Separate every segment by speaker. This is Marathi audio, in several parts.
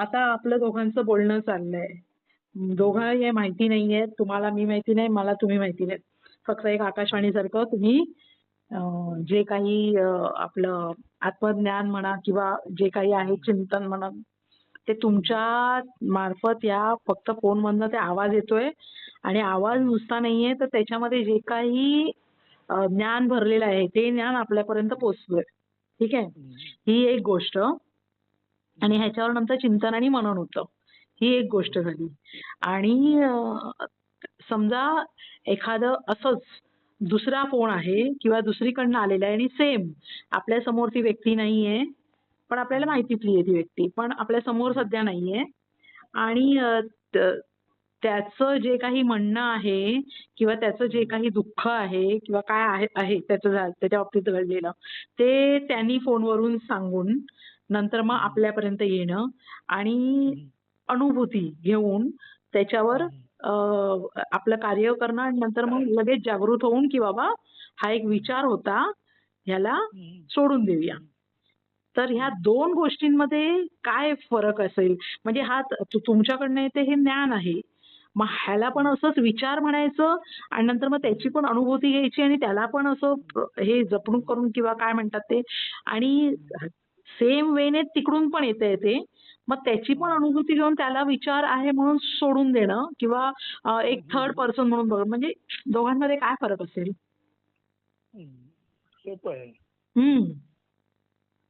Speaker 1: आता आपलं दोघांचं बोलणं चाललंय. दोघांना हे माहिती नाहीये. तुम्हाला मी माहिती नाही, मला तुम्ही माहिती नाही. फक्त एक आकाशवाणीसारखं तुम्ही अं, जे काही आपलं आत्मज्ञान म्हणा किंवा जे काही आहे चिंतन म्हणा ते तुमच्या मार्फत या फक्त फोनमधनं ते आवाज येतोय आणि आवाज नुसता नाहीये तर त्याच्यामध्ये जे काही ज्ञान भरलेलं आहे ते ज्ञान आपल्यापर्यंत पोहोचतोय. ठीक आहे? ही एक गोष्ट आणि ह्याच्यावर नंतर चिंतन आणि मनन होतं. ही एक गोष्ट झाली. आणि समजा एखादं असंच दुसरा फोन आहे किंवा दुसरीकडनं आलेला आहे आणि सेम आपल्यासमोर ती व्यक्ती नाहीये, पण आपल्याला माहितीतली आहे ती व्यक्ती. पण आपल्यासमोर सध्या नाहीये आणि त्याचं जे काही म्हणणं आहे किंवा त्याचं जे काही दुःख आहे किंवा काय आहे त्याचं त्याच्या बाबतीत घडलेलं, ते त्यांनी फोनवरून सांगून नंतर मग आपल्यापर्यंत येणं आणि अनुभूती घेऊन त्याच्यावर आपलं कार्य करणं आणि नंतर मग लगेच जागृत होऊन की बाबा हा एक विचार होता, ह्याला सोडून देऊया. तर ह्या दोन गोष्टींमध्ये काय फरक असेल? म्हणजे हा तुमच्याकडनं येते हे ज्ञान आहे. मग ह्याला पण असंच विचार म्हणायचं आणि नंतर मग त्याची पण अनुभूती घ्यायची आणि त्याला पण असं हे जपणूक करून किंवा काय म्हणतात ते आणि सेम वेने तिकडून पण येते ते. मग त्याची पण अनुभूती घेऊन त्याला विचार आहे म्हणून सोडून देणं किंवा एक थर्ड पर्सन म्हणून बघ म्हणजे दोघांमध्ये काय फरक असेल?
Speaker 2: सोपं आहे.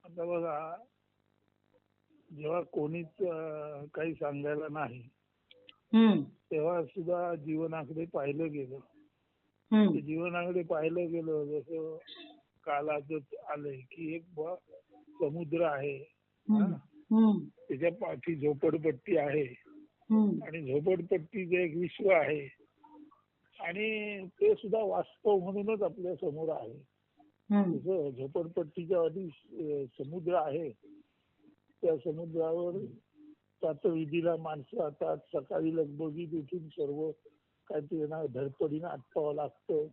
Speaker 2: आता बघा जेव्हा कोणीच काही सांगायला नाही. तेव्हा सुद्धा जीवनाकडे पाहिलं गेलं जीवनाकडे पाहिलं गेलं जसं काल आजच आलंय की एक समुद्र आहे. हा. त्याच्या पाठी झोपडपट्टी आहे. आणि झोपडपट्टीचं एक विश्व आहे आणि ते सुद्धा वास्तव म्हणूनच आपल्यासमोर आहे झोपडपट्टीच्या आधी समुद्र आहे त्या समुद्रावर प्रातविधीला माणसं येतात सकाळी लगबगीत उठून सर्व ना धडपडीनं आटपावं लागतं.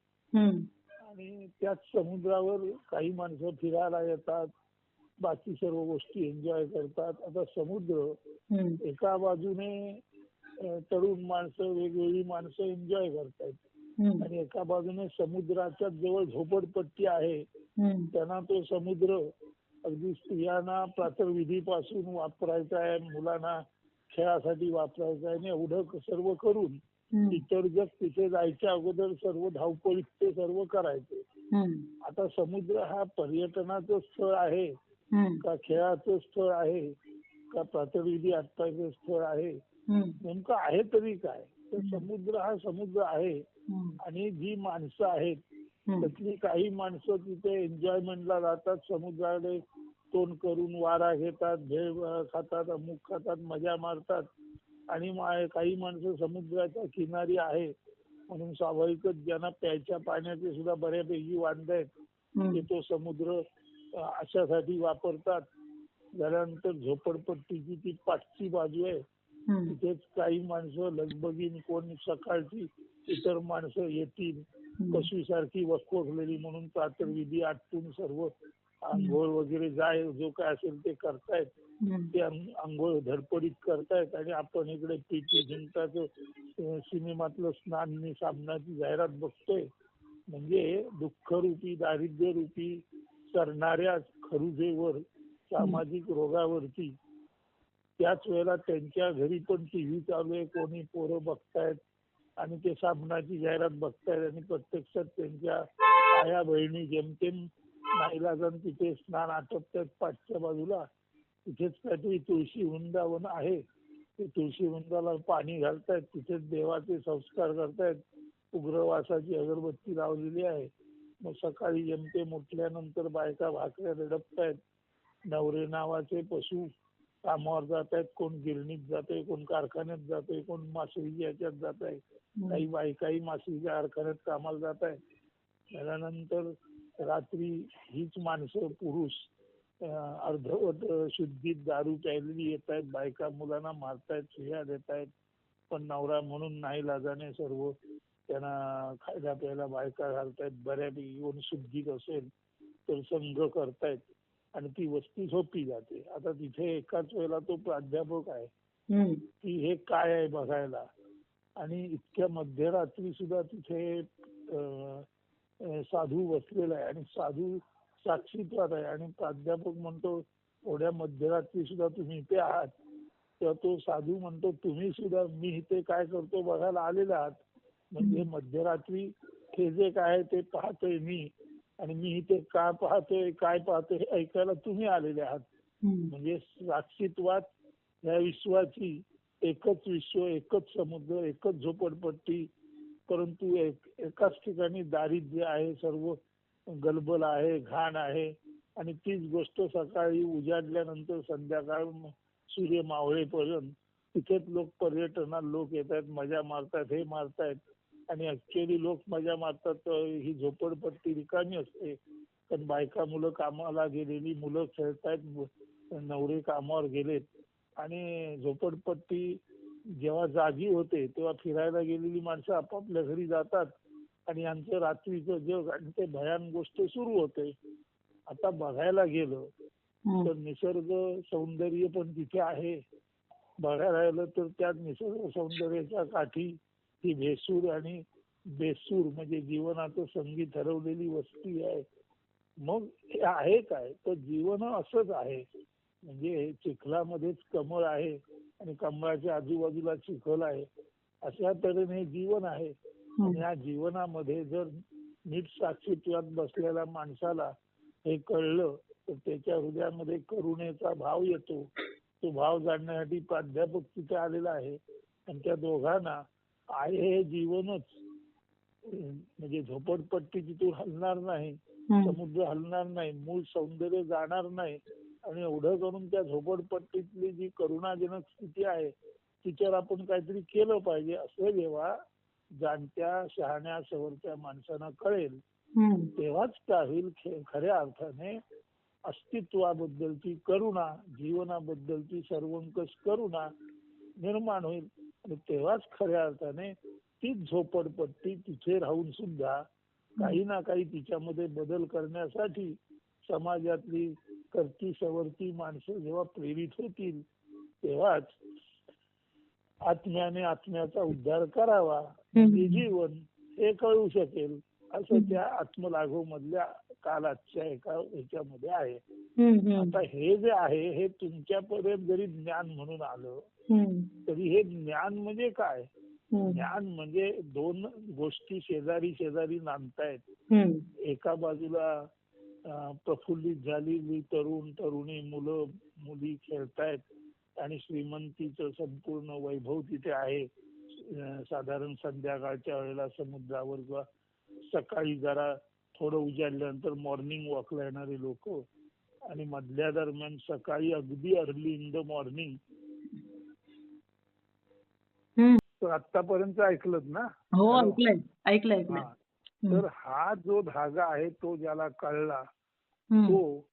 Speaker 2: आणि त्याच समुद्रावर काही माणसं फिरायला येतात बाकी सर्व गोष्टी एन्जॉय करतात आता समुद्र. एका बाजूने तरुण माणसं वेगवेगळी माणसं एन्जॉय करतायत
Speaker 1: हम्म.
Speaker 2: आणि एका बाजूने समुद्राच्या जवळ झोपडपट्टी आहे. त्यांना तो समुद्र अगदी स्त्रियांना प्रातर्विधीपासून वापरायचा आहे मुलांना खेळासाठी वापरायचा आहे आणि एवढं सर्व करून. इतर जग तिथे जायच्या अगोदर सर्व धावपळीत ते सर्व करायचे. आता समुद्र हा पर्यटनाचं स्थळ आहे. का खेळाचं स्थळ आहे? का प्रातर्विधी आटपायचं स्थळ आहे. नेमकं आहे तरी काय? तर समुद्र हा समुद्र आहे. आणि जी माणसं आहेत. त्यातली काही माणसं तिथे एन्जॉयमेंटला जातात समुद्राकडे तोंड करून वारा घेतात भेळ खातात अमुक खातात मजा मारतात. आणि काही माणसं समुद्राच्या किनारी आहे. म्हणून स्वाभाविकच ज्यांना प्यायच्या पाण्याचे सुद्धा बऱ्यापैकी वांद आहेत ते. तो समुद्र अशासाठी वापरतात. झाल्यानंतर झोपडपट्टीची ती पाठची बाजू आहे. तिथेच काही माणसं लगबगीन कोण सकाळची इतर माणसं येतील पशुसारखी वखवखलेली म्हणून प्रातर्विधी आटपून सर्व आंघोळ वगैरे जाय जो काय असेल ते करतायत. ते आंघोळ धडपडीत करतायत आणि आपण इकडे पीटी झिंकाचं अं, सिनेमातलं स्नान आणि साबणाची जाहिरात बघतोय. म्हणजे दुःखरूपी दारिद्र्यरूपी सरणाऱ्या खरुजेवर सामाजिक रोगावरती त्याच वेळेला त्यांच्या घरी पण टीव्ही चालू आहे. कोणी पोरं बघतायत आणि ते साबणाची जाहिरात बघतायत आणि प्रत्यक्षात त्यांच्या आया बहिणी जेमतेम नाईलाजान तिथे स्नान आटपतायत पाठच्या बाजूला तिथेच काहीतरी तुळशी वृंदावन आहे. ते तुळशी वृंदाला पाणी घालतायत. तिथेच देवाचे संस्कार करतायत. उग्रवासाची अगरबत्ती लावलेली आहे. मग सकाळी जेमतेम उठल्यानंतर बायका भाकऱ्या रडपतायत. नवरे नावाचे पशु कामावर जात आहेत कोण गिरणीत जाते कोण कारखान्यात जाते कोण मासळीच्या याच्यात जात आहे काही बायकाही मासळीच्या कारखान्यात कामाला जात आहे त्याच्यानंतर रात्री हीच माणसं पुरुष अर्धवट शुद्धीत दारू प्यायलेली येत आहेत बायका मुलांना मारतायत शिव्या देत आहेत पण नवरा म्हणून नाही लाजाने सर्व त्यांना खायला प्यायला बायका घालतायत बऱ्यापैकी कोण शुद्धीत असेल तर संघ करतायत आणि ती वस्ती झोपी जाते. आता तिथे एकाच वेळेला तो प्राध्यापक आहे. की हे काय आहे बघायला? आणि इतक्या मध्यरात्री सुद्धा तिथे साधू बसलेला आहे आणि साधू साक्षीत्वात आहे आणि प्राध्यापक म्हणतो एवढ्या मध्यरात्री सुद्धा तुम्ही इथे आहात. तेव्हा तो साधू म्हणतो तुम्ही सुद्धा मी इथे काय करतो बघायला आलेले आहात. म्हणजे मध्यरात्री हे जे काय आहे ते पाहतोय मी आणि मी इथे का पाहतोय काय पाहतोय हे ऐकायला तुम्ही आलेले आहात. म्हणजे साक्षीत्वात या विश्वाची एकच विश्व एकच समुद्र एकच झोपडपट्टी परंतु एक एकाच ठिकाणी दारिद्र्य आहे सर्व गलबल आहे घाण आहे आणि तीच गोष्ट सकाळी उजाडल्यानंतर संध्याकाळ सूर्य मावळेपर्यंत तिथेच लोक पर्यटनात लोक येत आहेत मजा मारतात हे मारतायत. आणि ऍक्च्युअली लोक मजा मारतात ही झोपडपट्टी रिकामी असते. पण बायका मुलं कामाला गेलेली मुलं खेळतायत नवरे कामावर गेलेत. आणि झोपडपट्टी जेव्हा जागी होते तेव्हा फिरायला गेलेली माणसं आपापल्या घरी जातात. आणि यांचं रात्रीचं जग आणि ते भयान गोष्ट सुरू होते. आता बघायला गेलं. तर निसर्ग सौंदर्य पण तिथे आहे. बघायला गेलं तर त्या निसर्ग सौंदर्याच्या काठी ही भेसूर आणि बेसूर म्हणजे जीवनाचं संगीत ठरवलेली वस्ती आहे. मग हे आहे काय? तर जीवन असंच आहे. म्हणजे चिखलामध्येच कमळ आहे आणि कमळाच्या आजूबाजूला चिखल आहे. अशा तऱ्हेने हे जीवन आहे. आणि या जीवनामध्ये जर नीट साक्षीत्वात बसलेल्या माणसाला हे कळलं तर त्याच्या हृदयामध्ये करुणेचा भाव येतो. तो भाव जाणण्यासाठी प्राध्यापक तिथे आलेला आहे. आणि त्या दोघांना आहे हे जीवनच म्हणजे झोपडपट्टी तिथून हलणार नाही. समुद्र हलणार नाही मूळ सौंदर्य जाणार नाही आणि एवढं करून त्या झोपडपट्टीतली जी करुणाजनक स्थिती आहे तिच्यावर आपण काहीतरी केलं पाहिजे असं जेव्हा जाणत्या शहाण्या सवरत्या माणसांना कळेल. तेव्हाच काय होईल खऱ्या अर्थाने अस्तित्वाबद्दलची करुणा जीवनाबद्दलची सर्वंकष करुणा निर्माण होईल आणि तेव्हाच खऱ्या अर्थाने तीच झोपडपट्टी तिथे राहून सुद्धा काही ना काही तिच्यामध्ये बदल करण्यासाठी समाजातली करती सवरती माणसं जेव्हा प्रेरित होतील तेव्हाच आत्म्याने आत्म्याचा उद्धार करावा. म्हणजे जीवन हे कळू शकेल असं त्या आत्मलाघव मधल्या कालाच्या एका ह्याच्यामध्ये आहे. आता हे जे आहे हे तुमच्यापर्यंत जरी ज्ञान म्हणून आलं. तरी हे ज्ञान म्हणजे काय. ज्ञान म्हणजे दोन गोष्टी शेजारी शेजारी नांदतायत. एका बाजूला प्रफुल्लित झालेली तरुण तरुणी मुलं मुली खेळतायत आणि श्रीमंतीचं संपूर्ण वैभव तिथे आहे साधारण संध्याकाळच्या वेळेला समुद्रावर किंवा सकाळी जरा थोडं उजाडल्यानंतर मॉर्निंग वॉकला येणारे लोक आणि मधल्या दरम्यान सकाळी अगदी अर्ली इन द मॉर्निंग. तर आतापर्यंत ऐकलत ना
Speaker 1: हो? ऐकलंय.
Speaker 2: तर हा जो धागा आहे तो ज्याला कळला. तो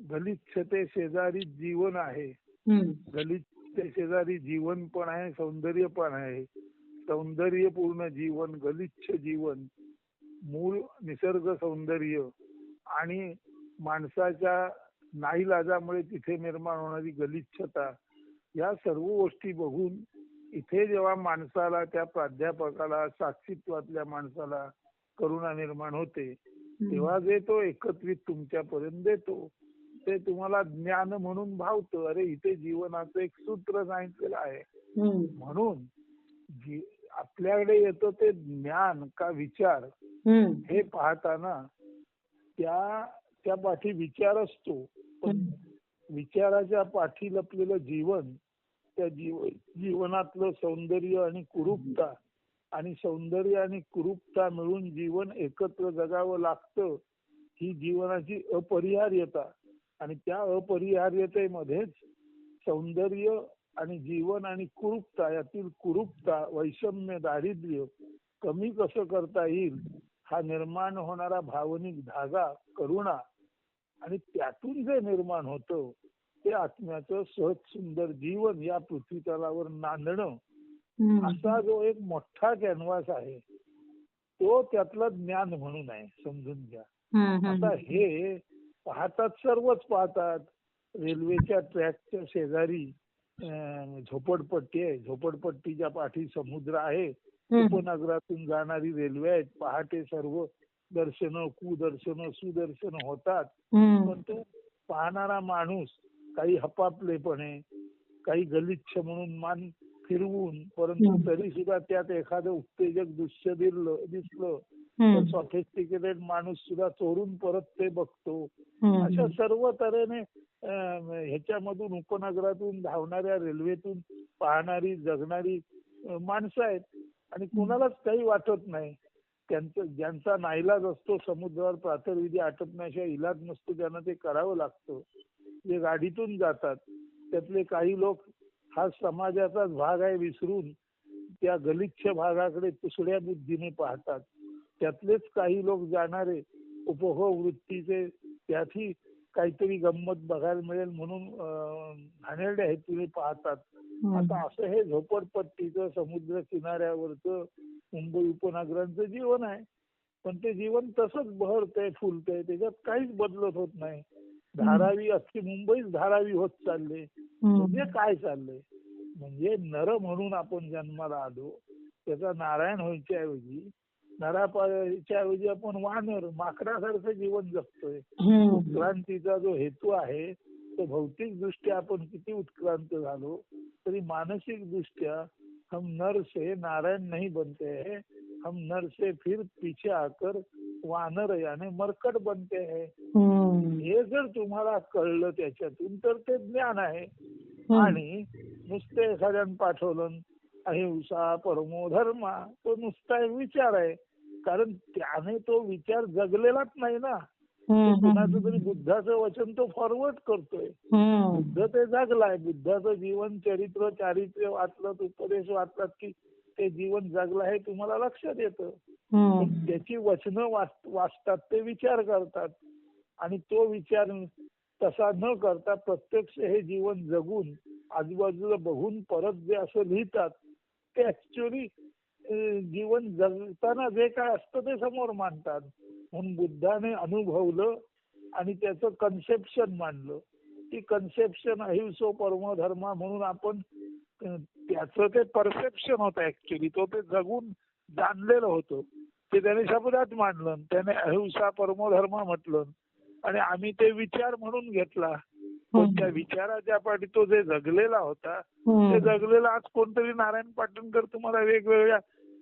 Speaker 2: गलिच्छते शेजारी जीवन आहे
Speaker 1: हम्म.
Speaker 2: गलिच्छ शेजारी जीवन पण आहे सौंदर्य पण आहे सौंदर्यपूर्ण जीवन गलिच्छ जीवन मूळ निसर्ग सौंदर्य आणि माणसाच्या नाईलाजामुळे तिथे निर्माण होणारी गलिच्छता या सर्व गोष्टी बघून इथे जेव्हा माणसाला त्या प्राध्यापकाला साक्षीत्वातल्या माणसाला करुणा निर्माण होते तेव्हा जे तो एकत्रित तुमच्यापर्यंत देतो ते तुम्हाला ज्ञान म्हणून भावतं अरे इथे जीवनाचं एक सूत्र सांगितलेलं आहे. म्हणून आपल्याकडे येतं ते ज्ञान का विचार. हे पाहताना त्या त्या पाठी विचार असतो. पण विचाराच्या पाठी लपलेलं जीवन त्या जीव जीवनातलं सौंदर्य आणि कुरूपता आणि सौंदर्य आणि कुरूपता मिळून जीवन एकत्र जगावं लागतं ही जीवनाची अपरिहार्यता. आणि त्या अपरिहार्यतेमध्येच सौंदर्य आणि जीवन आणि कुरूपता यातील कुरूपता वैषम्य दारिद्र्य कमी कसं करता येईल हा निर्माण होणारा भावनिक धागा करुणा आणि त्यातून जे निर्माण होतं ते आत्म्याचं सहज सुंदर जीवन या पृथ्वी तलावर नांदणं. असा जो एक मोठा कॅनव्हास आहे तो त्यातलं ज्ञान म्हणून आहे समजून घ्या. आता. हे पाहतात सर्वच पाहतात रेल्वेच्या ट्रॅकच्या शेजारी झोपडपट्टी आहे झोपडपट्टीच्या पाठी समुद्र आहे. उपनगरातून जाणारी रेल्वे आहेत पहाटे सर्व दर्शन कुदर्शन सुदर्शन होतात. पण तो पाहणारा माणूस काही हपापलेपणे काही गलिच्छ म्हणून मान फिरवून परंतु. तरी सुद्धा त्यात एखादं उत्तेजक दृश्य दिसलं दिसलं तर. सॉफिस्टिकेटेड माणूस सुद्धा चोरून परत ते बघतो. अशा सर्व तऱ्हेने ह्याच्यामधून उपनगरातून धावणाऱ्या रेल्वेतून पाहणारी जगणारी माणसं आहेत आणि कुणालाच काही वाटत नाही. त्यांचं ज्यांचा नाईलाज असतो समुद्रावर प्रातर्विधी आटपण्याशिवाय इलाज नसतो त्यांना ते करावं लागतं. जे गाडीतून जातात त्यातले काही लोक हा समाजाचाच भाग आहे विसरून त्या गलिच्छ भागाकडे तुसड्या बुद्धीने पाहतात. त्यातलेच काही लोक जाणारे उपभोग वृत्तीचे त्यातही काहीतरी गंमत बघायला मिळेल म्हणून घाणेरड्या हेतूने पाहतात. आता असं हे झोपडपट्टीचं समुद्र किनाऱ्यावरचं मुंबई उपनगरांचं जीवन आहे. पण ते जीवन तसंच बहरतंय फुलतंय. त्याच्यात काहीच बदलत होत नाही. धारावी अख्खी मुंबईच धारावी होत चालले. म्हणजे काय चाललंय? म्हणजे नर म्हणून आपण जन्माला आलो. त्याचा नारायण व्हायच्या ऐवजी नरापाच्या ऐवजी आपण वानर माकडासारखं जीवन जगतोय. उत्क्रांतीचा जो हेतू आहे तो भौतिक दृष्ट्या आपण किती उत्क्रांत झालो तरी मानसिक दृष्ट्या हम नर से नारायण नहीं बनते हैं हम नर से फिर पीछे आकर वानर याने मरकट बनते हैं. हे जर तुम्हाला कळलं त्याच्यातून तर ते ज्ञान आहे. आणि नुसते एखाद्यानं पाठवलं अहिंसा परमो धर्मा तो नुसता विचार आहे कारण त्याने तो विचार जगलेलाच नाही ना. कुणाचं तरी बुद्धाचं वचन तो फॉरवर्ड करतोय. बुद्ध ते जगलाय. बुद्धाचं जीवन चरित्र चारित्र्य वाचलं उपदेश वाचलात की ते जीवन जगलं हे तुम्हाला लक्षात येतं. त्याची वचनं वाच- वाचतात ते विचार करतात. आणि तो विचार तसा न करता प्रत्यक्ष हे जीवन जगून आजूबाजूला बघून परत जे असं लिहितात ते ऍक्च्युअली जीवन जगताना जे काय असतं ते समोर मांडतात. म्हणून बुद्धाने अनुभवलं आणि त्याचं कन्सेप्शन मांडलं. ती कन्सेप्शन अहिंसो परमो धर्मा म्हणून आपण त्याचं ते परसेप्शन होतं ऍक्च्युली तो ते जगून जाणलेलं होतं. ते त्याने शब्दात मांडलं त्याने अहिंसा परमो धर्म म्हटलं. आणि आम्ही ते विचार म्हणून घेतला. पण त्या विचाराच्या पाठी तो जे जगलेला होता ते. जगलेला आज कोणतरी नारायण पाटणकर तुम्हाला वेगवेगळ्या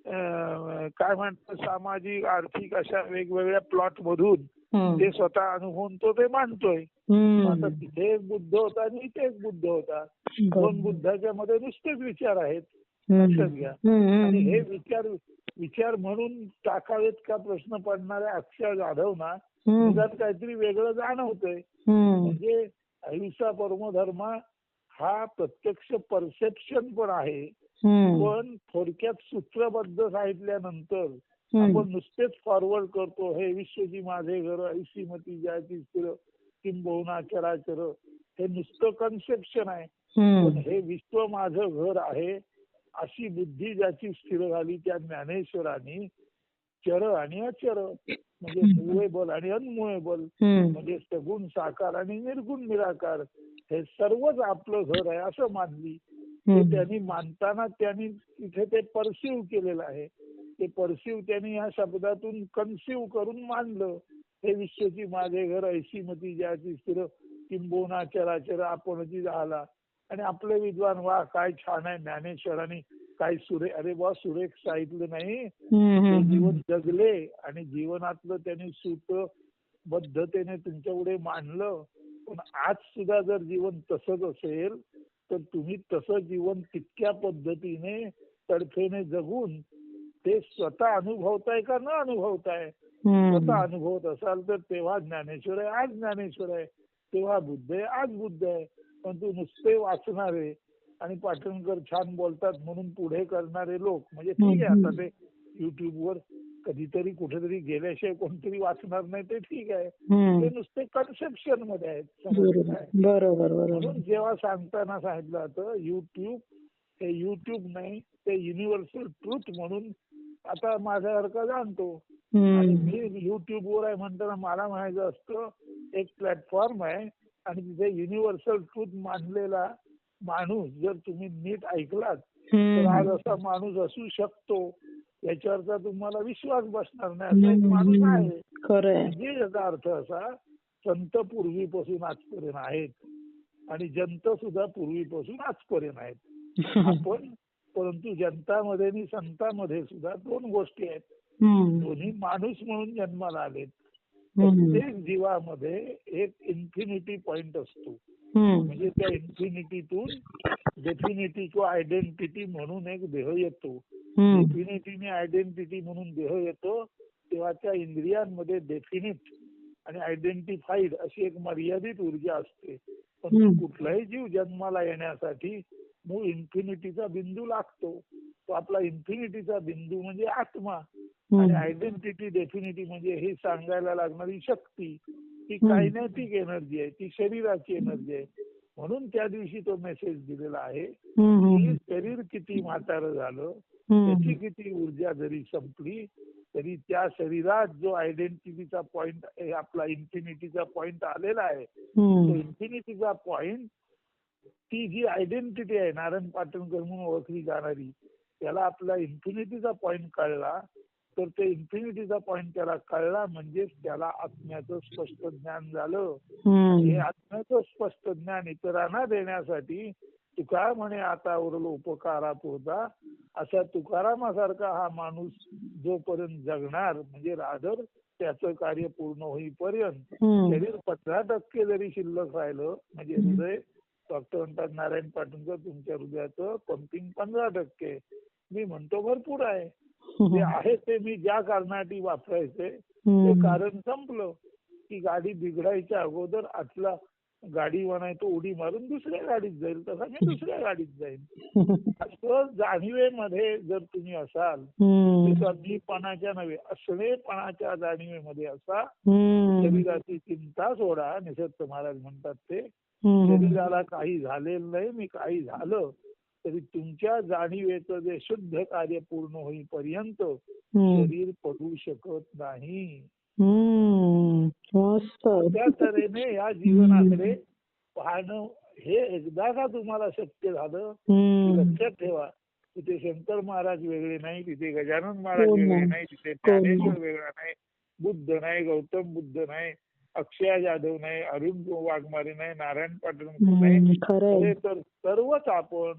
Speaker 2: काय म्हणतात सामाजिक आर्थिक अशा वेगवेगळ्या प्लॉट मधून. ते स्वतः अनुभवून तो ते मांडतोय. आता तिथे एक बुद्ध होता आणि इथे एक बुद्ध होता दोन बुद्धाच्या मध्ये नुसतेच विचार आहेत लक्षात घ्या. आणि हे विचार विचार म्हणून टाकावेत का प्रश्न पडणाऱ्या अक्षर जाधवना. त्यात काहीतरी वेगळं जाणवतंय. म्हणजे अहिंसा परमधर्म हा प्रत्यक्ष परसेप्शन पण आहे. पण थोडक्यात सूत्रबद्ध सांगितल्यानंतर. आपण नुसतेच फॉरवर्ड करतो. हे विश्वची माझे घर ऐशी मती ज्याची स्थिर किंबहुना चराचर. हे नुसतं कन्सेप्शन आहे. पण. हे विश्व माझं घर आहे अशी बुद्धी ज्याची स्थिर झाली त्या ज्ञानेश्वरांनी चर आणि अचर. म्हणजे मुळेबल आणि अनमुळेबल. म्हणजे सगुण साकार आणि निर्गुण निराकार. हे सर्वच आपलं घर आहे असं मानली. ते. त्यांनी मानताना त्यांनी तिथे ते परसिव्ह केलेलं आहे ते परसिव्ह त्यांनी या शब्दातून कन्सिव्ह करून मानलं हे विश्वची माझे घर ऐशी मती ज्याची स्थिर किंबोना चराचर आपणची झाला आणि आपले विद्वान वा काय छान आहे ज्ञानेश्वरांनी काय सुरे अरे वा सुरेख सांगितलं नाही. ते. जीवन जगले आणि जीवनातलं त्यांनी सूत्रबद्धतेने तुमच्यापुढे मांडलं पण आज सुद्धा जर जीवन तसंच असेल तर तुम्ही तसं जीवन तितक्या पद्धतीने तडफेने जगून ते स्वतः अनुभवताय का न अनुभवताय? स्वतः. अनुभवत असाल तर तेव्हा ज्ञानेश्वर आहे आज ज्ञानेश्वर आहे. तेव्हा बुद्ध आहे आज बुद्ध आहे. पण तू नुसते वाचणारे आणि पाटणकर छान बोलतात म्हणून पुढे करणारे लोक म्हणजे ठीक आहे आता ते युट्यूबवर कधीतरी कुठेतरी गेल्याशिवाय कोणतरी वाचणार नाही ते ठीक आहे. ते नुसते कन्सेप्शनमध्ये आहेत
Speaker 1: बरोबर
Speaker 2: म्हणून जेव्हा सांगताना सांगितलं जातं युट्यूब हे युट्यूब नाही ते युनिव्हर्सल ट्रूथ म्हणून आता माझ्यासारखा जाणतो आणि. मी युट्यूबवर आहे म्हणताना मला म्हणायचं असतं एक प्लॅटफॉर्म आहे आणि तिथे युनिव्हर्सल ट्रूथ मानलेला माणूस जर तुम्ही नीट ऐकलात तर आज. असा माणूस असू शकतो याच्यावरचा तुम्हाला विश्वास बसणार नाही असा एक माणूस. आहे म्हणजे याचा अर्थ असा संत पूर्वीपासून आजपर्यंत आहेत आणि जनता सुद्धा पूर्वीपासून आजपर्यंत आहेत आपण परंतु जनतामध्ये आणि संतांमध्ये सुद्धा दोन गोष्टी आहेत. दोन्ही माणूस म्हणून जन्माला आलेत. प्रत्येक जीवामध्ये एक इन्फिनिटी पॉइंट असतो. म्हणजे त्या इन्फिनिटीतून डेफिनिटी किंवा आयडेंटिटी म्हणून एक देह येतो. डेफिनिटीने आयडेंटिटी म्हणून देह येतो तेव्हा त्या इंद्रियांमध्ये डेफिनिट आणि आयडेंटिफाईड अशी एक मर्यादित ऊर्जा असते पण. कुठलाही जीव जन्माला येण्यासाठी मूळ इन्फिनिटीचा बिंदू लागतो तो आपला इन्फिनिटीचा बिंदू म्हणजे आत्मा आणि. आयडेंटिटी डेफिनिटी म्हणजे हे सांगायला लागणारी शक्ती ती. कायनेटिक एनर्जी आहे ती शरीराची एनर्जी आहे म्हणून त्या दिवशी तो मेसेज दिलेला आहे. की शरीर किती म्हातारं झालं. त्याची किती ऊर्जा जरी संपली तरी त्या शरीरात जो आयडेंटिटीचा पॉइंट आपला इन्फिनिटीचा पॉइंट आलेला आहे तो. इन्फिनिटीचा पॉइंट ती जी आयडेंटिटी आहे नारायण पाटणकर म्हणून ओळखली जाणारी त्याला आपला इन्फिनिटीचा पॉइंट कळला तर ते इन्फिनिटीचा पॉइंट त्याला कळला म्हणजेच त्याला आत्म्याचं स्पष्ट ज्ञान झालं हे. आत्म्याचं स्पष्ट ज्ञान इतरांना देण्यासाठी तुका म्हणे आता उरलो उपकारा पुरता असा तुकारामासारखा हा माणूस जोपर्यंत जगणार म्हणजे राधर त्याचं कार्य पूर्ण होईपर्यंत. शरीर पंधरा टक्के जरी शिल्लक राहिलं म्हणजे हृदय डॉक्टर म्हणतात नारायण पाटणकर तुमच्या हृदयाचं पंपिंग पंधरा टक्के मी म्हणतो भरपूर आहे ते आहे ते मी ज्या कारणासाठी वापरायचे ते. कारण संपलं की गाडी बिघडायच्या अगोदर आतला गाडी तो उडी मारून दुसऱ्या गाडीत जाईल तसा मी दुसऱ्या गाडीत जाईल असं जाणीवेमध्ये जर तुम्ही असाल
Speaker 1: हम्म.
Speaker 2: तर मीपणाच्या नव्हे असणेपणाच्या जाणीवेमध्ये असा. शरीराची चिंता सोडा निसर्ग महाराज म्हणतात ते. शरीराला काही झालेलं नाही मी काही झालं तरी तुमच्या जाणीवेचं जे शुद्ध कार्य पूर्ण होईपर्यंत. शरीर पडू शकत नाही त्या तऱ्हेने या जीवनाकडे पाहणं हे एकदा का तुम्हाला शक्य झालं. लक्षात ठेवा तिथे शंकर महाराज वेगळे नाही तिथे गजानन महाराज
Speaker 1: कोण
Speaker 2: वेगळे
Speaker 1: नाही.
Speaker 2: तिथे ज्ञानेश्वर
Speaker 1: नाही.
Speaker 2: वेगळा नाही बुद्ध नाही गौतम बुद्ध नाही अक्षय जाधव नाही अरुण वाघमारे नाही नारायण पाटील नाही तर सर्वच आपण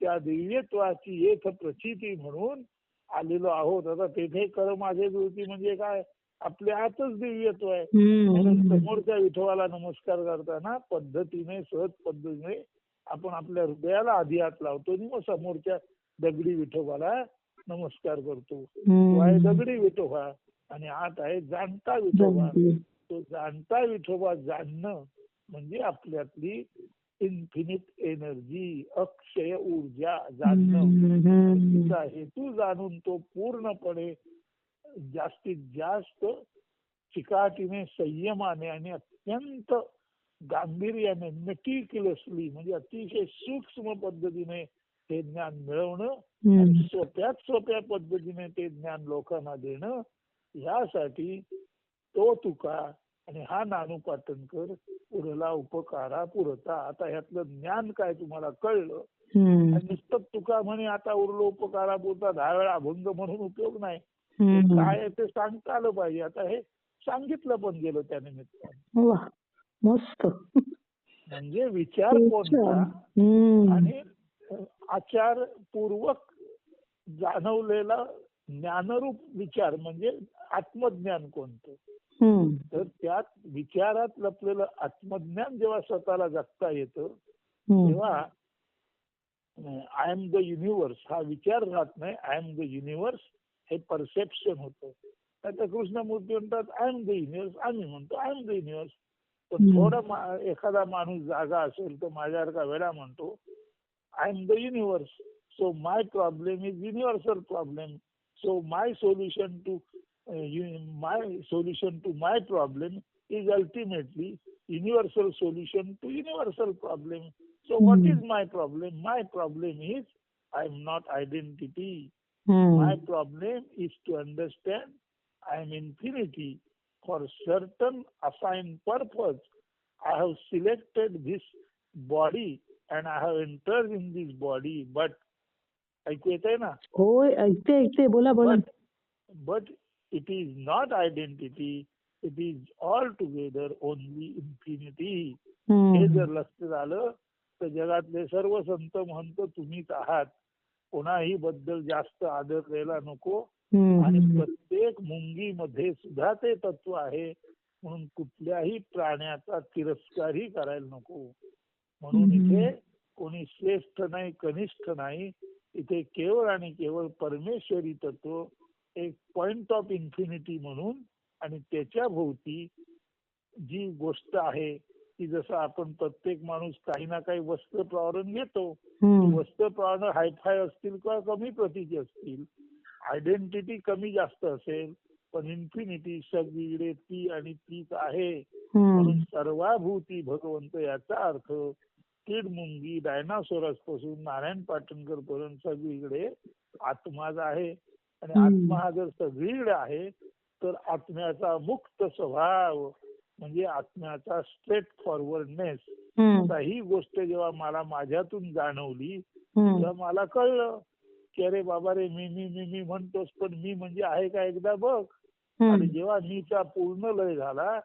Speaker 2: त्या दिव्यत्वाची एक प्रचिती म्हणून आलेलो आहोत आता तेथे कर माझे जुळती म्हणजे काय आपल्या आतच दिव्यत्व आहे म्हणून. समोरच्या विठोबाला नमस्कार करताना पद्धतीने सहज पद्धतीने आपण आपल्या हृदयाला आधी हात लावतो आणि मग समोरच्या दगडी विठोबाला नमस्कार करतो तो आहे. दगडी विठोबा आणि आत आहे जाणता विठोबा. तो जाणता विठोबा जाणणं म्हणजे आपल्यातली इन्फिनिट एनर्जी अक्षय ऊर्जा जाणणं. तिचा हेतू जाणून तो पूर्णपणे जास्तीत जास्त चिकाटीने संयमाने आणि अत्यंत गांभीर्याने मेटिक्युलसली म्हणजे अतिशय सूक्ष्म पद्धतीने हे ज्ञान मिळवणं. आणि सोप्यात सोप्या पद्धतीने ते ज्ञान लोकांना देणं यासाठी तो तुका आणि हा नानू पाटणकर पुरला उपकारा पुरता आता ह्यातलं ज्ञान काय तुम्हाला कळलं. आणि नुसतं तुका म्हणे आता उरलो उपकारा पुरता दहा वेळा अभंग म्हणून उपयोग नाही. काय ते सांगता आलं पाहिजे आता हे सांगितलं पण गेलं त्या निमित्तानं
Speaker 1: मस्त
Speaker 2: म्हणजे विचार कोणता. आणि आचार पूर्वक जाणवलेला ज्ञानरूप विचार म्हणजे आत्मज्ञान कोणतं. तर त्यात विचारात लपलेलं आत्मज्ञान जेव्हा स्वतःला जगता येतं. तेव्हा आय एम द युनिव्हर्स हा विचार राहत नाही आय एम द युनिव्हर्स हे परसेप्शन होतं आता कृष्णमूर्ती म्हणतात आय एम द युनिव्हर्स आम्ही म्हणतो आय एम द युनिव्हर्स पण. थोडा एखादा माणूस जागा असेल तर माझ्यासारखा वेळा म्हणतो I am the universe so my problem is universal problem so my solution to My solution to my problem is ultimately universal solution to universal problem. So what
Speaker 1: Hmm.
Speaker 2: is my problem? My problem is I am not identity.
Speaker 1: हम्म.
Speaker 2: My problem is to understand I am infinity. for certain assigned purpose, I have selected this body and I have entered in this body. But ऐकू येत आहे ना
Speaker 1: होय ऐकते ऐकते बोला बोला
Speaker 2: but but it is not identity. It is altogether only infinity. हे. जर लक्षात आलं तर जगातले सर्व संत म्हणतो तुम्हीच आहात कोणाही बद्दल जास्त आदर द्यायला नको. आणि प्रत्येक मुंगीमध्ये सुद्धा ते तत्व आहे म्हणून कुठल्याही प्राण्याचा तिरस्कारही करायला नको म्हणून. इथे कोणी श्रेष्ठ नाही कनिष्ठ नाही इथे केवळ आणि केवळ परमेश्वरी तत्व एक पॉइंट ऑफ इन्फिनिटी म्हणून आणि त्याच्या भोवती जी गोष्ट आहे की जसं आपण प्रत्येक माणूस काही ना काही वस्त्र प्रावरण घेतो. वस्त्र प्रावरण हायफाय असतील किंवा कमी प्रतीची असतील आयडेंटिटी कमी जास्त असेल पण इन्फिनिटी सगळीकडे ती आणि तीच आहे म्हणून. सर्वाभूती भगवंत याचा अर्थ कीड मुंगी डायनासोरसपासून नारायण पाटणकर पर्यंत सगळीकडे आत्माच आहे आणि. आत्मा हा जर सगळीकडे आहे तर आत्म्याचा मुक्त स्वभाव म्हणजे आत्म्याचा स्ट्रेट फॉरवर्डनेस. ही गोष्ट जेव्हा मला माझ्यातून जाणवली. तेव्हा मला कळलं की अरे बाबा रे मी मी मी मी म्हणतोस पण मी म्हणजे आहे का एकदा बघ आणि. जेव्हा मीचा पूर्ण लय झाला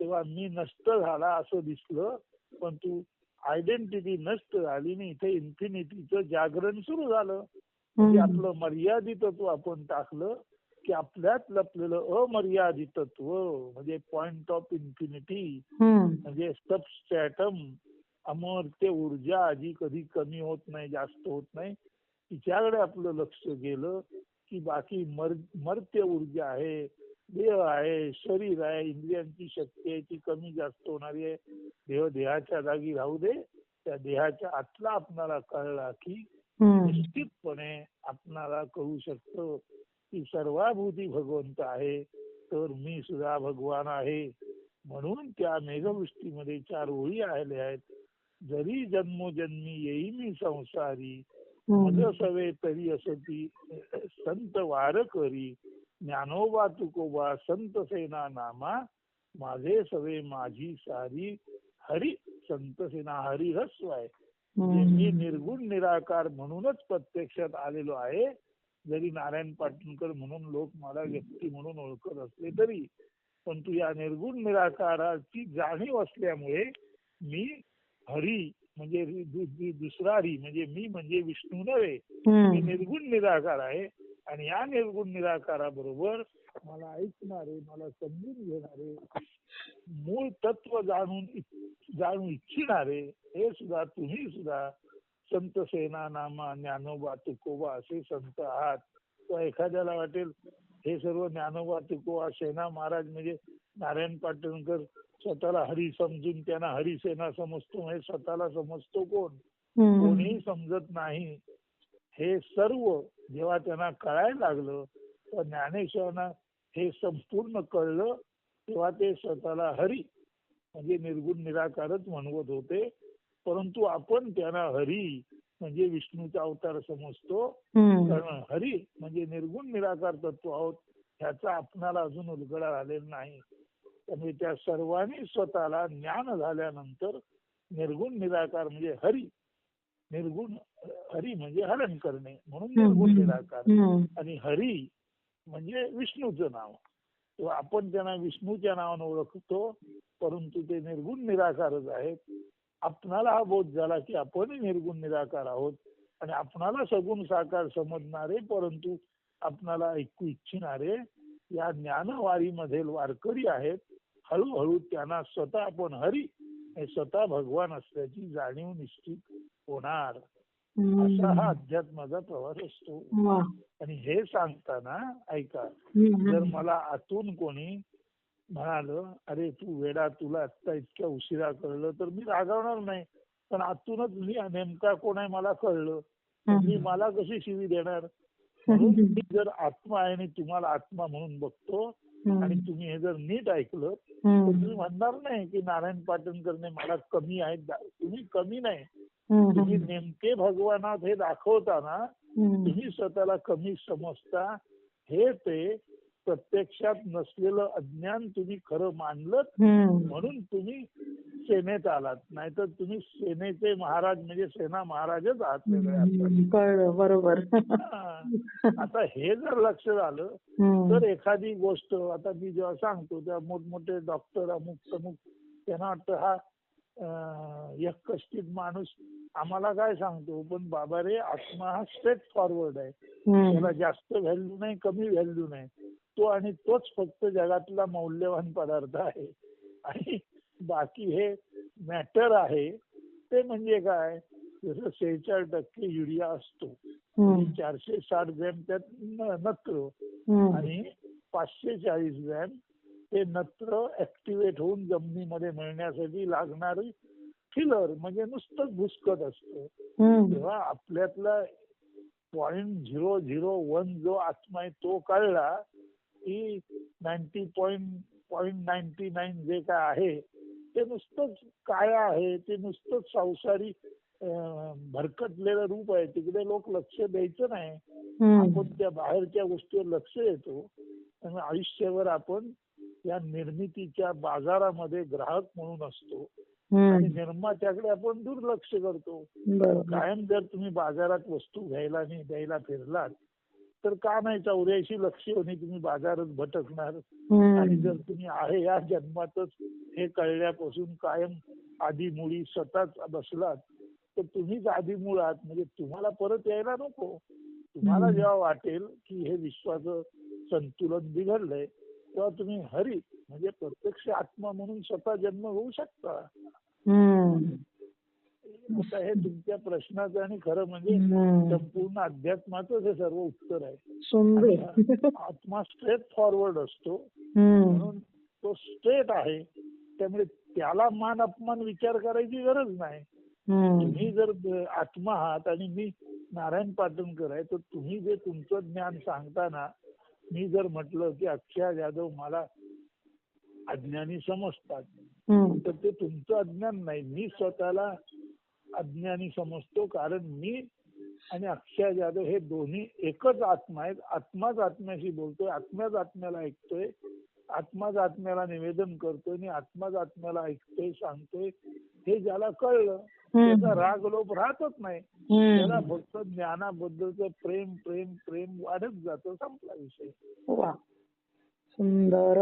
Speaker 2: तेव्हा मी नष्ट झाला असं दिसलं पण तू आयडेंटिटी नष्ट झाली आणि इथे इन्फिनिटीचं जागरण सुरू झालं
Speaker 1: हम्म.
Speaker 2: आपलं मर्यादितत्व आपण टाकलं की आपल्यात लपलेलं अमर्यादितत्व म्हणजे पॉइंट ऑफ इन्फिनिटी. म्हणजे सबस्ट्रॅटम अमर्त्य ऊर्जा जी कधी कमी होत नाही जास्त होत नाही तिच्याकडे आपलं लक्ष गेलं की बाकी मर मर्त्य ऊर्जा आहे देह आहे शरीर आहे इंद्रियांची शक्ती आहे ती कमी जास्त होणारी आहे देह देहाच्या जागी राहू दे त्या देहाच्या आतला आपणाला कळला की. निश्चितपणे आपणाला कळू शकतं की सर्वाभूती भगवंत आहे तर मी सुद्धा भगवान आहे. म्हणून त्या मेघवृष्टीमध्ये चार ओळी आल्या आहेत. जरी जन्मोजन्मी येई मी संसारी मज. सवे तरी असती संत वार करी ज्ञानोबा तुकोबा संत सेना नामा माझे सवे माझी सारी हरी संत सेना हरी हस्व आहे. म्हणजे मी. निर्गुण निराकार म्हणूनच प्रत्यक्षात आलेलो आहे जरी नारायण पाटणकर म्हणून लोक मला व्यक्ती म्हणून ओळखत असले तरी पण तू या निर्गुण निराकाराची जाणीव असल्यामुळे मी हरी म्हणजे दुसरा हरी म्हणजे मी म्हणजे विष्णू नव्हे मी. निर्गुण निराकार आहे आणि या निर्गुण निराकाराबरोबर मला ऐकणारे मला समजून घेणारे मूळ तत्व जाणून जाणू इच्छिणारे हे सुद्धा तुम्ही सुद्धा संत सेना नामा ज्ञानोबा तुकोबा असे संत आहात. तर एखाद्याला वाटेल हे सर्व ज्ञानोबा तुकोबा सेना महाराज म्हणजे नारायण पाटणकर स्वतःला हरी समजून त्यांना हरिसेना समजतो म्हणजे स्वतःला समजतो कोण. कोणीही समजत नाही. हे सर्व जेव्हा त्यांना कळायला लागलं तर ज्ञानेश्वरांना हे संपूर्ण कळलं तेव्हा ते स्वतःला हरी म्हणजे निर्गुण निराकारच म्हणवत होते. परंतु आपण त्यांना हरी म्हणजे विष्णूचा अवतार समजतो. कारण हरी म्हणजे निर्गुण निराकार तत्व आहोत. ह्याचा आपणाला अजून उलगडा झालेला नाही. त्यामुळे त्या सर्वांनी स्वतःला ज्ञान झाल्यानंतर निर्गुण निराकार म्हणजे हरी निर्गुण हरी म्हणजे हरण करणे म्हणून निर्गुण निराकार. आणि हरी म्हणजे विष्णूचं नाव. किंवा आपण त्यांना विष्णूच्या नावानं ओळखतो परंतु ते निर्गुण निराकारच आहेत. आपणाला हा बोध झाला की आपणही निर्गुण निराकार आहोत आणि आपणाला सगुण साकार समजणारे परंतु आपणाला ऐकू इच्छिणारे या ज्ञानवारीमधील वारकरी आहेत. हळूहळू त्यांना स्वतः आपण हरी हे स्वतः भगवान असल्याची जाणीव निश्चित होणार. असा हा अध्यात्माचा प्रवास असतो. आणि हे सांगताना ऐका. जर मला आतून कोणी म्हणालं अरे तू वेडा तुला आत्ता इतक्या उशिरा कळलं तर मी रागवणार नाही. पण आतूनच मी नेमका कोण आहे मला कळलं. मी मला कशी शिवी देणार? म्हणून मी जर आत्मा आहे आणि तुम्हाला आत्मा म्हणून बघतो आणि तुम्ही हे जर नीट ऐकलं तर तुम्ही म्हणणार नाही की नारायण पाटणकरने मला कमी आहेत. दा- तुम्ही कमी नाही. तुम्ही नेमके भगवानात हे दाखवताना तुम्ही स्वतःला कमी समजता हे ते प्रत्यक्षात नसलेलं अज्ञान तुम्ही खरं मानलं. म्हणून तुम्ही सेनेत आलात नाहीतर तुम्ही सेनेचे महाराज म्हणजे सेना महाराजच आहात
Speaker 1: बरोबर.
Speaker 2: आता हे जर लक्ष झालं. तर एखादी गोष्ट आता मी जेव्हा सांगतो तेव्हा मोठमोठे डॉक्टर अमुक तमुक त्यांना वाटतं हा अं, एककष्टीत माणूस आम्हाला काय सांगतो पण बाबा रे आत्मा हा स्ट्रेट फॉरवर्ड आहे. त्याला जास्त व्हॅल्यू नाही कमी व्हॅल्यू नाही तो आणि तोच फक्त जगातला मौल्यवान पदार्थ आहे आणि बाकी हे मॅटर आहे ते म्हणजे काय जसं सेहेचाळीस टक्के युरिया असतो. चारशे साठ ग्रॅम त्यात नत्र. आणि पाचशे चाळीस ग्रॅम हे नत्र ऍक्टिव्हेट होऊन जमिनीमध्ये मिळण्यासाठी लागणारी फिलर म्हणजे नुसतंच भुसकट असतं. तेव्हा आपल्यातला पॉइंट झिरो झिरो वन जो आत्मा आहे तो कळला की ninety point point ninety nine जे काय आहे ते नुसतंच काय आहे ते नुसतंच संसारी भरकटलेलं रूप आहे. तिकडे लोक लक्ष द्यायचं नाही. आपण त्या बाहेरच्या गोष्टीवर लक्ष देतो. आणि आयुष्यभर आपण या निर्मितीच्या बाजारामध्ये ग्राहक म्हणून असतो. आणि
Speaker 1: हम्म.
Speaker 2: निर्मात्याकडे आपण दुर्लक्ष करतो कायम जर तुम्ही बाजारात वस्तू घ्यायला आणि द्यायला फिरलात तर का नाही चौऱ्याऐंशी लक्षणी तुम्ही बाजारात भटकणार आणि जर. तुम्ही आहे या जन्मातच हे कळल्यापासून कायम आधी मुळी स्वतःच बसलात तर तुम्हीच आधी मूळ आहात म्हणजे तुम्हाला परत यायला नको तुम्हाला. जेव्हा वाटेल की हे विश्वाचं संतुलन बिघडलंय तेव्हा तुम्ही हरी म्हणजे प्रत्यक्ष आत्मा म्हणून स्वतः जन्म होऊ शकता
Speaker 1: हम्म.
Speaker 2: आता हे तुमच्या प्रश्नाचं आणि खरं म्हणजे
Speaker 1: हम्म.
Speaker 2: संपूर्ण अध्यात्माचं हे सर्व उत्तर आहे
Speaker 1: सुंदर
Speaker 2: आत्मा स्ट्रेट फॉरवर्ड असतो
Speaker 1: हम्म.
Speaker 2: म्हणून तो स्ट्रेट आहे त्यामुळे त्याला मान अपमान विचार करायची गरज नाही
Speaker 1: हम्म.
Speaker 2: तुम्ही जर ब- आत्मा आहात आणि मी नारायण पाटणकर आहे तर तुम्ही जे तुमचं ज्ञान सांगताना मी जर म्हटलं की अक्षय जाधव मला अज्ञानी समजतात. तर ते तुमचं अज्ञान नाही. मी स्वतःला अज्ञानी समजतो कारण मी आणि अक्षय जाधव हे दोन्ही एकच आत्मा आहेत. आत्माच आत्म्याशी बोलतोय आत्म्याच आत्म्याला ऐकतोय आत्माच आत्म्याला निवेदन करतोय आणि आत्माच आत्म्याला ऐकतोय सांगतोय. हे ज्याला कळलं त्याचा. राग लोभ राहतच नाही. त्याला. फक्त ज्ञानाबद्दलचं प्रेम प्रेम प्रेम वाढत जातं. संपला विषय.
Speaker 1: सुंदर.